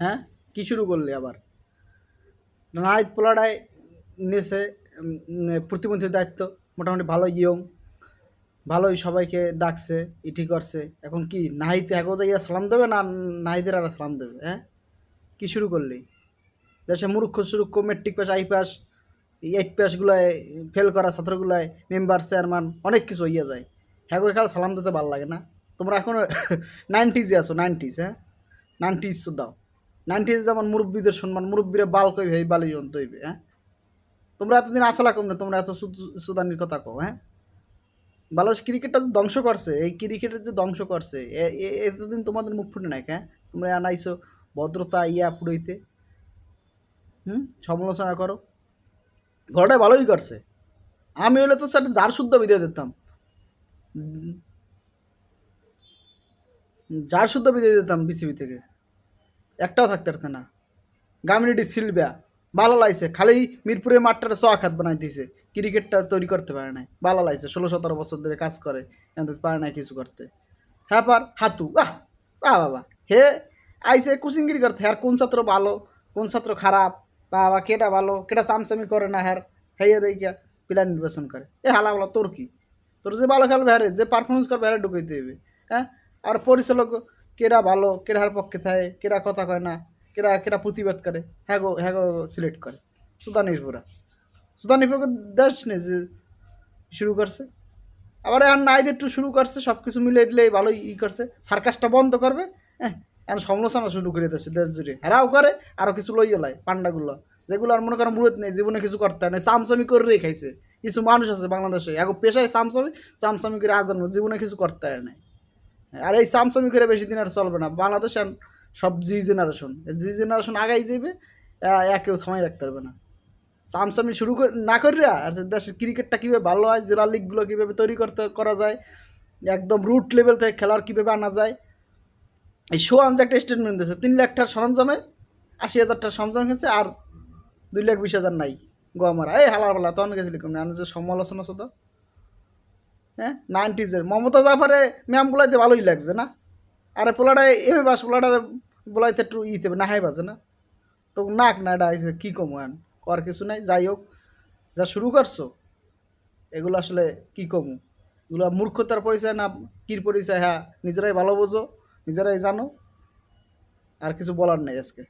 হ্যাঁ? কি শুরু করলে আবার। নাইট পোলাডায় নেছে প্রতিমন্ত্রীর দায়িত্ব। মোটামুটি ভালো ইয়ং ভালোই সবাইকে ডাকছে ইটি করছে। এখন কি নাহিতে একও যাইয়া সালাম দেবে না নাহিদের আর সালাম দেবে হ্যাঁ? কি শুরু করলি দেশে মূর্খ সুরুক্ষ matric pass I pass eight পাসগুলায় fail করা ছাত্রগুলায় মেম্বার চেয়ারম্যান অনেক কিছু হইয়া যায়। হ্যাঁ গো সালাম দিতে ভালো লাগে না। তোমরা এখন নাইনটিজে আছো নাইনটিজ হ্যাঁ? নাইনটিজ দাও। নাইনটিজ যেমন মুরব্বীদের সম্মান, মুরব্বীরা বাল কইবে, এই বালি অন্ত হইবে হ্যাঁ? তোমরা এতদিন আসলা কম না তোমরা এত সুদ- সুদানির কথা কও হ্যাঁ? বাংলাদেশ ক্রিকেটটা যে ধ্বংস করছে, এই ক্রিকেটের যে ধ্বংস করছে এতদিন তোমাদের মুখ ফুটে নাই হ্যাঁ? তোমরা আনাইছো ভদ্রতা, ইয়া পুরোইতে হুম? সমালোচনা করো। ঘরটাই ভালোই করছে। আমি হলে তো সেটা যার শুদ্ধ বিদায় দিতাম। যার শুদ্ধ বিদায় দিতাম বিসিবি থেকে। একটাও থাকতে পারতে না। গামিনিটি সিলভিয়া ভালো লাগছে খালি মিরপুরে মাঠটার ছ খাত বানাই দিয়েছে ক্রিকেটটা তৈরি করতে পারে নাই ভালো লাগছে ষোলো সতেরো বছর ধরে কাজ করে পারে নাই কিছু করতে। হ্যাঁ পার, হাতু, আহ, বাহ বাবা হে আইসে কুচিঙ্গিরি করতে, হ্যার, কোন ছাত্র ভালো, কোন ছাত্র খারাপ বাবা কেটা ভালো, কেটা চামচামি করে না, হ্যার হেয়ে দেখিয়া প্লেয়ার নির্বাচন করে। এ হালা বলা, তোর কি? তোর যে ভালো খেলবে, হ্যারে, যে পারফরমেন্স করবে, হ্যারে ঢুকাইতে হবে হ্যাঁ? আর পরিচালক কেডা ভালো, কেডার পক্ষে থাকে, কেডা কথা কয় না, কেডা কেডা প্রতিবাদ করে হ্যাঁ গো হ্যাঁ গো সিলেক্ট করে। সুদানির পুরা দেশ নেই যে শুরু করছে। আবার আর নাইদের একটু শুরু করছে সব কিছু মিলে এটলে ভালোই ই করছে। সার্কাসটা বন্ধ করবে হ্যাঁ এখন সমালোচনা শুরু করে দিচ্ছে দেশ জুড়ে। হেরাও করে আরও কিছু লই লাই পান্ডাগুলো। যেগুলো আর মনে করেন মুরত নেই, জীবনে কিছু করতে হয় না চামচামি করে খাইছে। কিছু মানুষ আছে বাংলাদেশে এখন পেশায় চামচামি চামচামি করে আজান, জীবনে কিছু করতে হয় না। আর এই চামচামি করে বেশি দিন আর চলবে না। বাংলাদেশ সব জি জেনারেশন জি জেনারেশন আগাই আহ, একেও থামাই রাখতে পারবে না। চামচামি শুরু করে না করিয়া আর দেশের ক্রিকেটটা কীভাবে ভালো হয় জেলা লিগগুলো কীভাবে তৈরি করতে করা যায় একদম রুট লেভেল থেকে খেলার কীভাবে আনা যায়। এই সোয়ান যে একটা স্টেটমেন্ট দিয়েছে তিন লাখ টাকার সরঞ্জামে আশি হাজার টাকার সরঞ্জাম খেয়েছে আর দুই লাখ বিশ হাজার নাই। গোয়ামারা এই হালার পালা তখন গেছিলি কম আমি যে সমালোচনা শুধু হ্যাঁ? নাইনটিজের। মমতা জাফারে ম্যাম বলাইতে ভালোই লাগছে না? আরে পোলাটায় এমএ বাস, পোলাটারে বলাইতে একটু ইতে না হাই বাজে না? তো নাক না এটা আইসে কী কমু আন কর কিছু নাই, যাই হোক, যা শুরু করছ, এগুলো আসলে কী কমু? এগুলো মূর্খতার পরিচয় না কির পরিচয়? হ্যাঁ নিজেরাই ভালো বোঝো, নিজেরাই জানো, আর কিছু বলার নেই আজকে।